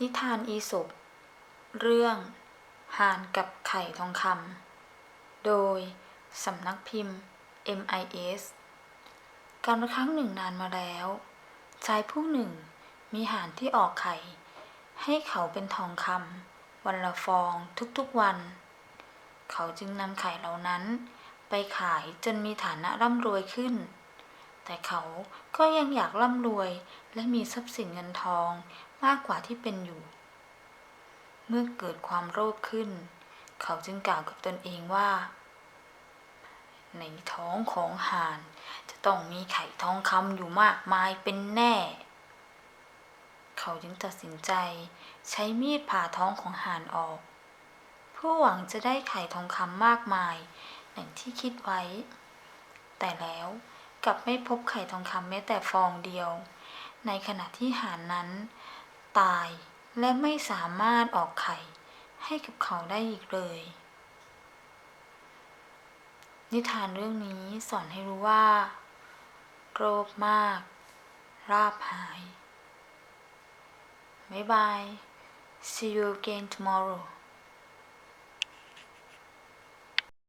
นิทานอีสปเรื่องห่านกับไข่ทองคำ โดยสำนักพิมพ์ MIS การละครั้งหนึ่งนานมาแล้ว ชายผู้หนึ่งมีห่านที่ออกไข่ ให้เขาเป็นทองคำวันละฟองทุกๆวัน เขาจึงนำไข่เหล่านั้นไปขายจนมีฐานะร่ำรวยขึ้น แต่เขาก็ยังอยากร่ำรวยและมีทรัพย์สินเงินทองมากกว่าที่เป็นอยู่ เมื่อเกิดความโลภขึ้น เขาจึงกล่าวกับตนเองว่า ในท้องของห่านจะต้องมีไข่ทองคำอยู่มากมายเป็นแน่ เขาจึงตัดสินใจใช้มีดผ่าท้องของห่านออก เพื่อหวังจะได้ไข่ทองคำมากมายอย่างที่คิดไว้ แต่แล้ว กลับไม่พบไข่ทองคำแม้แต่ฟองเดียว ในขณะที่หานนั้น ตายและไม่สามารถออกไข่ให้กับเขาได้อีกเลย นิทานเรื่องนี้สอนให้รู้ว่า โกรภมาก ราบหาย บ๊ายบาย see you again tomorrow